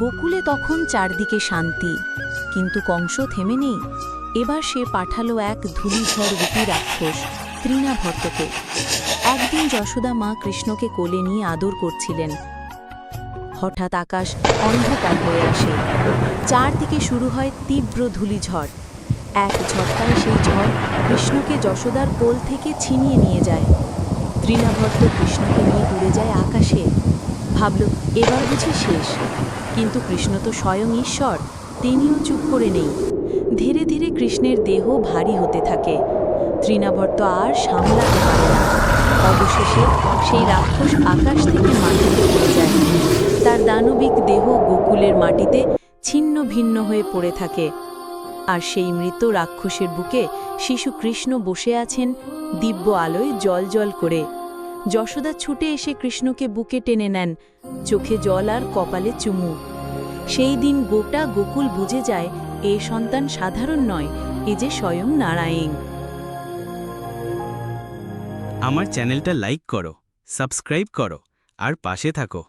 গোকুলে তখন চারদিকে শান্তি, কিন্তু কংস থেমে নেই। এবার সে পাঠালো এক ধূলিঝড় রূপী রাক্ষস তৃণাভট্টকে একদিন যশোদা মা কৃষ্ণকে কোলে নিয়ে আদর করছিলেন। হঠাৎ আকাশ অন্ধকার হয়ে আসে। চারদিকে শুরু হয় তীব্র ধূলিঝড়। এক ঝটকায় সেই ঝড় কৃষ্ণকে যশোদার কোল থেকে ছিনিয়ে নিয়ে যায়। তৃণাভট্ট কৃষ্ণকে নিয়ে উড়ে যায় আকাশে। ভাবল, এবার বুঝি শেষ। কিন্তু কৃষ্ণ তো স্বয়ং ঈশ্বর, তিনিও চুপ করে নেই। ধীরে ধীরে কৃষ্ণের দেহ ভারী হতে থাকে। তৃণাভট্ট আর সামলাতে পারে না। অবশেষে সেই রাক্ষস আকাশ থেকে মাটিতে পড়ে যায়। তার দানবিক দেহ গোকুলের মাটিতে ছিন্ন ভিন্ন হয়ে পড়ে থাকে। আর সেই মৃত রাক্ষসের বুকে শিশু কৃষ্ণ বসে আছেন, দিব্য আলোয় জল জল করে। যশোদা ছুটে এসে কৃষ্ণকে বুকে টেনে নেন। চোখে জল আর কপালে চুমু। সেই দিন গোটা গোকুল বুঝে যায়, এ সন্তান সাধারণ নয়, এ যে স্বয়ং নারায়ণ। আমার চ্যানেলটা লাইক করো, সাবস্ক্রাইব করো, আর পাশে থাকো।